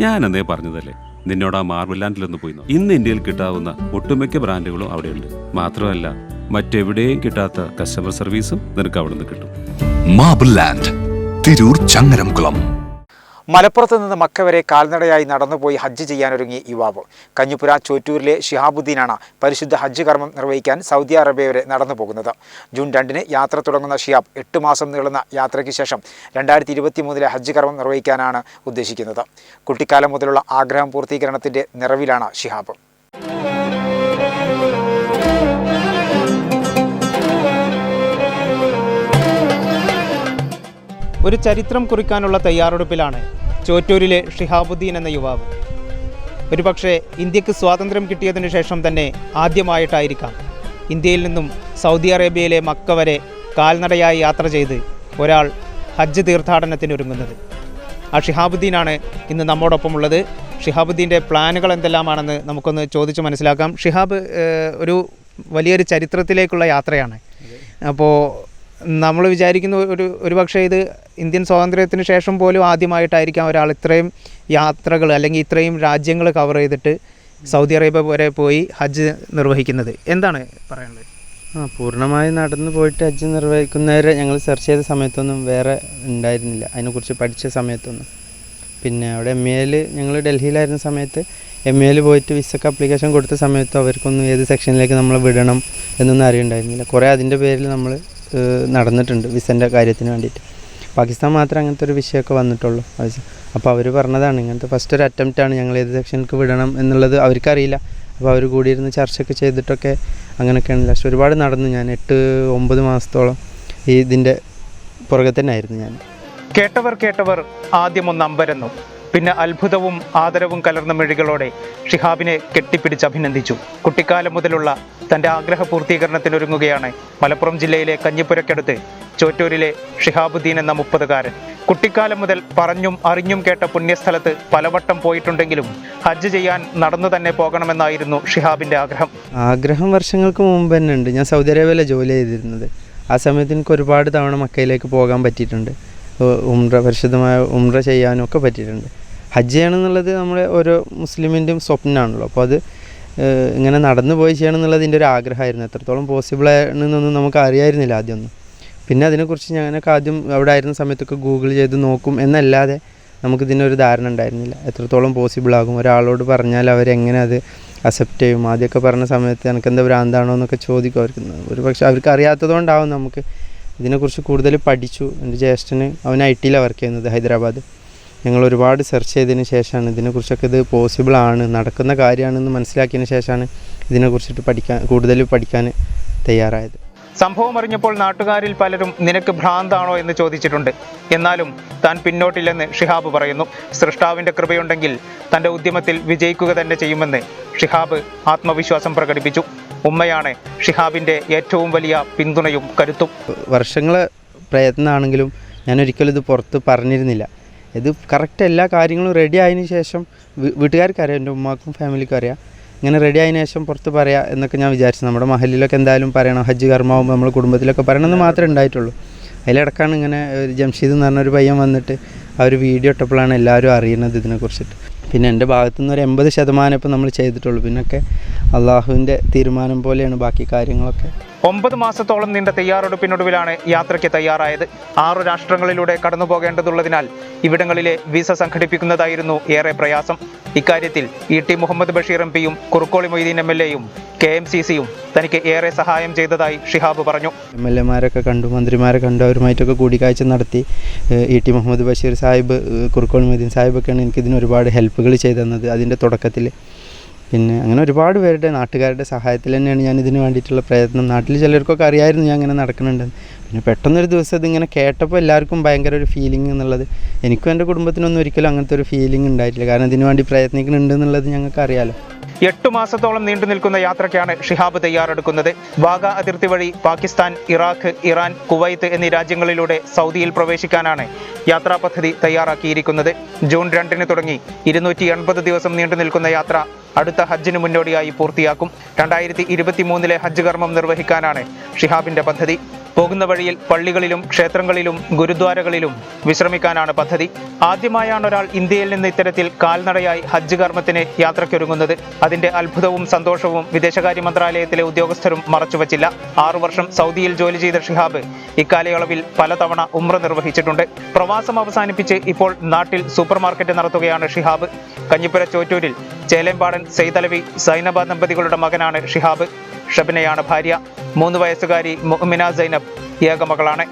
ഞാൻ അന്നേ പറഞ്ഞതല്ലേ? നിന്നോട് ആ മാർബിൾ ലാൻഡിലൊന്ന് പോയി. ഇന്ന് ഇന്ത്യയിൽ കിട്ടാവുന്ന ഒട്ടുമിക്ക ബ്രാൻഡുകളും അവിടെയുണ്ട്. മാത്രമല്ല മറ്റെവിടെയും കിട്ടാത്ത കസ്റ്റമർ സർവീസും നിനക്ക് അവിടെ നിന്ന് കിട്ടും. Marble land Tirur Changaramkulam. മലപ്പുറത്ത് നിന്ന് മക്ക വരെ കാൽനടയായി നടന്നുപോയി ഹജ്ജ് ചെയ്യാനൊരുങ്ങി യുവാവ്. കഞ്ഞിപ്പുര ചോറ്റൂരിലെ ഷിഹാബുദ്ദീനാണ് പരിശുദ്ധ ഹജ്ജ് കർമ്മം നിർവഹിക്കാൻ സൗദി അറേബ്യ വരെ നടന്നു പോകുന്നത് ജൂൺ രണ്ടിന് യാത്ര തുടങ്ങുന്ന ഷിഹാബ് എട്ട് മാസം നീളുന്ന യാത്രയ്ക്ക് ശേഷം രണ്ടായിരത്തി ഇരുപത്തി മൂന്നിലെ ഹജ്ജ് കർമ്മം നിർവഹിക്കാനാണ് ഉദ്ദേശിക്കുന്നത്. കുട്ടിക്കാലം മുതലുള്ള ആഗ്രഹം പൂർത്തീകരണത്തിന്റെ നിറവിലാണ് ഷിഹാബ്. ഒരു ചരിത്രം കുറിക്കാനുള്ള തയ്യാറെടുപ്പിലാണ് ചോറ്റൂരിലെ ഷിഹാബുദ്ദീൻ എന്ന യുവാവ്. ഒരുപക്ഷെ ഇന്ത്യയ്ക്ക് സ്വാതന്ത്ര്യം കിട്ടിയതിനു ശേഷം തന്നെ ആദ്യമായിട്ടായിരിക്കാം. ഇന്ത്യയിൽ നിന്നും സൗദി അറേബ്യയിലെ മക്ക വരെ കാൽനടയായി യാത്ര ചെയ്ത് ഒരാൾ ഹജ്ജ് തീർത്ഥാടനത്തിനൊരുങ്ങുന്നത്. ആ ഷിഹാബുദ്ദീനാണ് ഇന്ന് നമ്മോടൊപ്പമുള്ളത്. ഷിഹാബുദ്ദീന്റെ പ്ലാനുകൾ എന്തെല്ലാമാണെന്ന് നമുക്കൊന്ന് ചോദിച്ച് മനസ്സിലാക്കാം. ഷിഹാബ് ഒരു വലിയൊരു ചരിത്രത്തിലേക്കുള്ള യാത്രയാണ്. അപ്പോൾ നമ്മൾ വിചാരിക്കുന്ന ഒരു ഒരു പക്ഷേ ഇത് ഇന്ത്യൻ സ്വാതന്ത്ര്യത്തിന് ശേഷം പോലും ആദ്യമായിട്ടായിരിക്കാം ഒരാൾ ഇത്രയും യാത്രകൾ അല്ലെങ്കിൽ ഇത്രയും രാജ്യങ്ങൾ കവർ ചെയ്തിട്ട് സൗദി അറേബ്യ വരെ പോയി ഹജ്ജ് നിർവഹിക്കുന്നത്. എന്താണ് പറയാനുള്ളത്? ആ പൂർണമായി നടന്നു പോയിട്ട് ഹജ്ജ് നിർവഹിക്കുന്നവരെ ഞങ്ങൾ സെർച്ച് ചെയ്ത സമയത്തൊന്നും വേറെ ഉണ്ടായിരുന്നില്ല. അതിനെക്കുറിച്ച് പഠിച്ച സമയത്തൊന്നും. പിന്നെ അവിടെ എം എയിൽ ഞങ്ങൾ ഡൽഹിയിലായിരുന്ന സമയത്ത് എം എയിൽ പോയിട്ട് വിസക്ക് അപ്ലിക്കേഷൻ കൊടുത്ത സമയത്തും അവർക്കൊന്നും ഏത് സെക്ഷനിലേക്ക് നമ്മൾ വിടണം എന്നൊന്നും അറിയണ്ടായിരുന്നില്ല. കുറേ അതിന്റെ പേരിൽ നമ്മൾ നടന്നിട്ടുണ്ട് വിസന്റെ കാര്യത്തിന് വേണ്ടിയിട്ട്. പാകിസ്ഥാൻ മാത്രമേ അങ്ങനത്തെ ഒരു വിഷയമൊക്കെ വന്നിട്ടുള്ളൂ. അപ്പോൾ അവർ പറഞ്ഞതാണ് ഇങ്ങനത്തെ ഫസ്റ്റ് ഒരു അറ്റംപ്റ്റാണ് ഞങ്ങൾ ഏത് സെക്ഷനിലേക്ക് വിടണം എന്നുള്ളത് അവർക്കറിയില്ല. അപ്പോൾ അവർ കൂടിയിരുന്ന് ചർച്ചയൊക്കെ ചെയ്തിട്ടൊക്കെ അങ്ങനെയൊക്കെയാണ് ലാസ്റ്റ് ഒരുപാട് നടന്നു ഞാൻ എട്ട് ഒമ്പത് മാസത്തോളം ഈ ഇതിന്റെ പുറകെ തന്നെ ആയിരുന്നു ഞാൻ. കേട്ടവർ കേട്ടവർ ആദ്യം ഒന്ന് അമ്പരന്നു. പിന്നെ അത്ഭുതവും ആദരവും കലർന്ന മെഴികളോടെ ഷിഹാബിനെ കെട്ടിപ്പിടിച്ച് അഭിനന്ദിച്ചു. കുട്ടിക്കാലം മുതലുള്ള തന്റെ ആഗ്രഹ പൂർത്തീകരണത്തിനൊരുങ്ങുകയാണ് മലപ്പുറം ജില്ലയിലെ കഞ്ഞിപ്പുരക്കടുത്ത് ചോറ്റൂരിലെ ഷിഹാബുദ്ദീൻ എന്ന മുപ്പതുകാരൻ. കുട്ടിക്കാലം മുതൽ പറഞ്ഞും അറിഞ്ഞും കേട്ട പുണ്യസ്ഥലത്ത് പലവട്ടം പോയിട്ടുണ്ടെങ്കിലും ഹജ്ജ് ചെയ്യാൻ നടന്നു തന്നെ പോകണമെന്നായിരുന്നു ഷിഹാബിന്റെ ആഗ്രഹം. ആഗ്രഹം വർഷങ്ങൾക്ക് മുമ്പ് തന്നെ ഉണ്ട്. ഞാൻ സൗദി അറേബ്യയിലെ ജോലി ചെയ്തിരുന്നത്. ആ സമയത്ത് എനിക്ക് ഒരുപാട് തവണ മക്കയിലേക്ക് പോകാൻ പറ്റിയിട്ടുണ്ട്. ഉംറ പരിശുദ്ധമായ ഉംറ ചെയ്യാനും ഒക്കെ പറ്റിയിട്ടുണ്ട്. ഹജ്ജ് ചെയ്യണം എന്നുള്ളത് നമ്മുടെ ഓരോ മുസ്ലിമിന്റെയും സ്വപ്നമാണല്ലോ അപ്പോൾ അത് ഇങ്ങനെ നടന്നു പോയി ചെയ്യണം എന്നുള്ളത് എന്റെ ഒരു ആഗ്രഹമായിരുന്നു. എത്രത്തോളം പോസിബിൾ ആണെന്നൊന്നും നമുക്ക് അറിയായിരുന്നില്ല ആദ്യമൊന്നും. പിന്നെ അതിനെക്കുറിച്ച് ഞാനൊക്കെ ആദ്യം അവിടെ ആയിരുന്ന സമയത്തൊക്കെ ഗൂഗിൾ ചെയ്ത് നോക്കും എന്നല്ലാതെ നമുക്ക് ഇതിനൊരു ധാരണ ഉണ്ടായിരുന്നില്ല. എത്രത്തോളം പോസിബിൾ ആകും? ഒരാളോട് പറഞ്ഞാൽ അവരെങ്ങനെ അത് അക്സെപ്റ്റ് ചെയ്യും? ആദ്യമൊക്കെ പറഞ്ഞ സമയത്ത് എനിക്ക് എന്താ ഭ്രാന്താണോ എന്നൊക്കെ ചോദിക്കും അവർക്ക്. ഒരു പക്ഷേ അവർക്ക് അറിയാത്തതുകൊണ്ടാവും നമുക്ക് ഇതിനെക്കുറിച്ച് കൂടുതൽ പഠിച്ചു. എന്റെ ജ്യേഷ്ഠന് അവൻ ഐ ടിയിലാണ് വർക്ക് ചെയ്യുന്നത് ഹൈദരാബാദ്. ഞങ്ങൾ ഒരുപാട് സെർച്ച് ചെയ്തതിന് ശേഷമാണ് ഇതിനെക്കുറിച്ചൊക്കെ ഇത് പോസിബിൾ ആണ് നടക്കുന്ന കാര്യമാണെന്ന് മനസ്സിലാക്കിയതിന് ശേഷമാണ് ഇതിനെക്കുറിച്ചിട്ട് പഠിക്കാൻ കൂടുതൽ പഠിക്കാൻ തയ്യാറായത്. സംഭവം അറിഞ്ഞപ്പോൾ നാട്ടുകാരിൽ പലരും നിനക്ക് ഭ്രാന്താണോ എന്ന് ചോദിച്ചിട്ടുണ്ട്. എന്നാലും താൻ പിന്നോട്ടില്ലെന്ന് ഷിഹാബ് പറയുന്നു. സൃഷ്ടാവിന്റെ കൃപയുണ്ടെങ്കിൽ തന്റെ ഉദ്യമത്തിൽ വിജയിക്കുക തന്നെ ചെയ്യുമെന്ന് ഷിഹാബ് ആത്മവിശ്വാസം പ്രകടിപ്പിച്ചു. ഉമ്മയാണ് ഷിഹാബിന്റെ ഏറ്റവും വലിയ പിന്തുണയും കരുത്തും. വർഷങ്ങളെ പ്രയത്നമാണെങ്കിലും ഞാൻ ഒരിക്കലും ഇത് പുറത്ത് പറഞ്ഞിരുന്നില്ല. ഇത് കറക്റ്റ് എല്ലാ കാര്യങ്ങളും റെഡി ആയതിനു ശേഷം വീ- വീട്ടുകാർക്ക് അറിയാം എന്റെ ഉമ്മാക്കും ഫാമിലിക്കും അറിയാം ഇങ്ങനെ റെഡി ആയതിനു ശേഷം പുറത്ത് പറയാം എന്നൊക്കെ ഞാൻ വിചാരിച്ചു. നമ്മുടെ മഹലിലൊക്കെ എന്തായാലും പറയണം ഹജ്ജ് കർമാവും നമ്മുടെ കുടുംബത്തിലൊക്കെ പറയണമെന്ന് മാത്രമേ ഉണ്ടായിട്ടുള്ളൂ. അതിലിടക്കാണ് ഇങ്ങനെ ഒരു ജംഷീദ് എന്ന് പറഞ്ഞൊരു പയ്യൻ വന്നിട്ട് ആ ഒരു വീഡിയോ ഇട്ടപ്പോഴാണ് എല്ലാവരും അറിയുന്നത് ഇതിനെക്കുറിച്ചിട്ട്. പിന്നെ എന്റെ ഭാഗത്തു നിന്ന് ഒരു എൺപത് ശതമാനം ഇപ്പം നമ്മൾ ചെയ്തിട്ടുള്ളൂ. പിന്നൊക്കെ അള്ളാഹുവിന്റെ തീരുമാനം പോലെയാണ് ബാക്കി കാര്യങ്ങളൊക്കെ. ഒമ്പത് മാസത്തോളം നീണ്ട തയ്യാറെടുപ്പിനൊടുവിലാണ് യാത്രയ്ക്ക് തയ്യാറായത്. ആറു രാഷ്ട്രങ്ങളിലൂടെ കടന്നു പോകേണ്ടതുള്ളതിനാൽ ഇവിടങ്ങളിലെ വിസ സംഘടിപ്പിക്കുന്നതായിരുന്നു ഏറെ പ്രയാസം. ഇക്കാര്യത്തിൽ E T Muhammad Basheer M പിയും കുറുക്കോളി മൊയ്തീൻ എം എൽ എയും കെ എം സി സിയും തനിക്ക് ഏറെ സഹായം ചെയ്തതായി ഷിഹാബ് പറഞ്ഞു. എം എൽ എമാരൊക്കെ കണ്ടു മന്ത്രിമാരെ കണ്ടു അവരുമായിട്ടൊക്കെ കൂടിക്കാഴ്ച നടത്തി. ഇ ടി മുഹമ്മദ് ബഷീർ സാഹിബ് കുറുക്കോൾ മൊയ്തീൻ സാഹിബൊക്കെയാണ് എനിക്കിതിന് ഒരുപാട് ഹെൽപ്പുകൾ ചെയ്തു തന്നത് അതിന്റെ തുടക്കത്തിൽ. പിന്നെ അങ്ങനെ ഒരുപാട് പേരുടെ നാട്ടുകാരുടെ സഹായത്തിൽ തന്നെയാണ് ഞാൻ ഇതിന് വേണ്ടിയിട്ടുള്ള പ്രയത്നം. നാട്ടിൽ ചിലർക്കൊക്കെ അറിയായിരുന്നു ഞാൻ അങ്ങനെ നടക്കുന്നുണ്ടെന്ന്. പിന്നെ പെട്ടെന്നൊരു ദിവസം ഇതിങ്ങനെ കേട്ടപ്പോൾ എല്ലാവർക്കും ഭയങ്കര ഒരു ഫീലിംഗ് എന്നുള്ളത്. എനിക്കും എന്റെ കുടുംബത്തിനൊന്നും ഒരിക്കലും അങ്ങനത്തെ ഒരു ഫീലിംഗ് ഉണ്ടായിട്ടില്ല. കാരണം ഇതിനുവേണ്ടി വേണ്ടി പ്രയത്നിക്കുന്നുണ്ട് എന്നുള്ളത് ഞങ്ങൾക്ക് അറിയാലോ എട്ടു മാസത്തോളം നീണ്ടു നിൽക്കുന്ന യാത്രയ്ക്കാണ് ഷിഹാബ് തയ്യാറെടുക്കുന്നത്. വാഗ അതിർത്തി വഴി പാകിസ്ഥാൻ ഇറാഖ് ഇറാൻ കുവൈത്ത് എന്നീ രാജ്യങ്ങളിലൂടെ സൗദിയിൽ പ്രവേശിക്കാനാണ് യാത്രാ പദ്ധതി തയ്യാറാക്കിയിരിക്കുന്നത്. ജൂൺ രണ്ടിന് തുടങ്ങി ഇരുന്നൂറ്റി എൺപത് ദിവസം നീണ്ടു നിൽക്കുന്ന യാത്ര അടുത്ത ഹജ്ജിന് മുന്നോടിയായി പൂർത്തിയാക്കും. രണ്ടായിരത്തി ഇരുപത്തി മൂന്നിലെ ഹജ്ജ് കർമ്മം നിർവഹിക്കാനാണ് ഷിഹാബിന്റെ പദ്ധതി. പോകുന്ന വഴിയിൽ പള്ളികളിലും ക്ഷേത്രങ്ങളിലും ഗുരുദ്വാരകളിലും വിശ്രമിക്കാനാണ് പദ്ധതി. ആദ്യമായാണ് ഒരാൾ ഇന്ത്യയിൽ നിന്ന് ഇത്തരത്തിൽ കാൽനടയായി ഹജ്ജ് കർമ്മത്തിന് യാത്രയ്ക്കൊരുങ്ങുന്നത്. അതിന്റെ അത്ഭുതവും സന്തോഷവും വിദേശകാര്യ മന്ത്രാലയത്തിലെ ഉദ്യോഗസ്ഥരും മറച്ചുവച്ചില്ല ആറു വർഷം സൗദിയിൽ ജോലി ചെയ്ത ഷിഹാബ് ഇക്കാലയളവിൽ പലതവണ ഉമ്ര നിർവഹിച്ചിട്ടുണ്ട്. പ്രവാസം അവസാനിപ്പിച്ച് ഇപ്പോൾ നാട്ടിൽ സൂപ്പർമാർക്കറ്റ് നടത്തുകയാണ് ഷിഹാബ്. കഞ്ഞിപ്പുര ചോറ്റൂരിൽ ചേലേമ്പാടൻ സെയ്തലവി സൈനബ ദമ്പതികളുടെ മകനാണ് ഷിഹാബ്. ഷബിനയാണ് ഭാര്യ. മൂന്ന് വയസ്സുകാരി മുഅ്മിന സൈനബ് ഏക മകളാണ്.